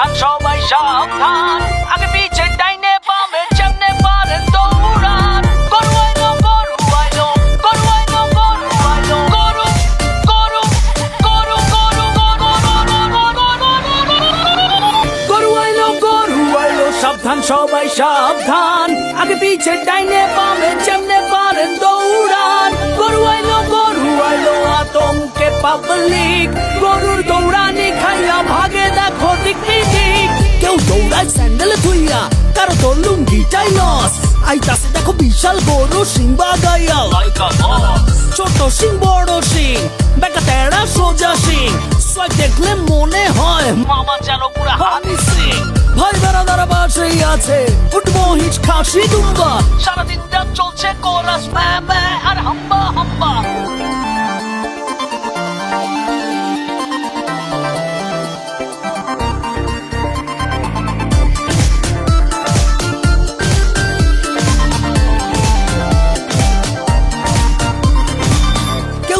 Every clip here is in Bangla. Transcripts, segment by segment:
সাবধান, সবাই সাবধান। আগে পিছে ডাইনে বামে যেমনে পারেন দৌড়ান। সাবধান, সবাই সাবধান। আগে পিছে ডাইনে বামে যেমনে পারেন দৌড়ান। গরু আইলো গরু আইলো, আতঙ্কে পাবলিক গরুর দৌড়ানি খাইয়া ভাগে দেখো দিক। দৌড়ায় স্যান্ডেল ধুইয়া কারও তোর লুঙ্গিটাই লস আইতাছে দেখো বিশাল গরু সিংবা গাইয়া ছোট সিং বড় সিং বেকা তেড়া সোজা সিং সোয়াগ দেখলে মনে হয় মামা যেন পুরা হানি সিং ভাই বেড়াদার বাসেই আছে উঠবো হিচ খাসি দুম্বা। সারাদিনটা চলছে কোরাস ম্যা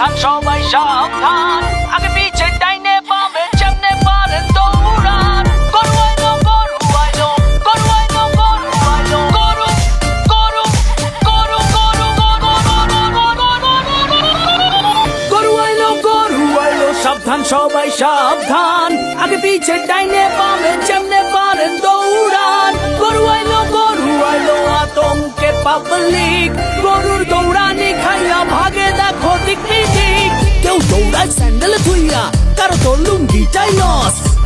সাবধান, সবাই সাবধান। আগে পিছে ডাইনে বামে যেমনে পারেন দৌড়ান। সবাই সাবধান। আগে পিছে ডাইনে বামে যেমনে পারেন দৌড়ান।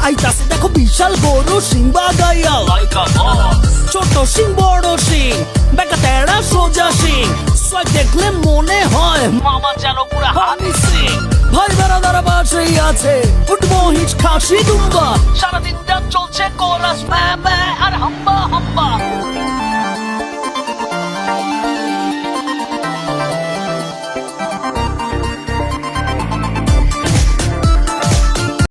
আইতাছে দেখো বিশাল গরু সিংবা গাইয়া। ছোট সিং বড় সিং বেকা তেড়া সোজা সিং। সোয়াই দেখলে মনে হয় মামা যেন পুরা হানি সিং। ভাই বেড়াদার বাসেই আছে উঠবো হিচ খাসি দুম্বা। সারাদিনটা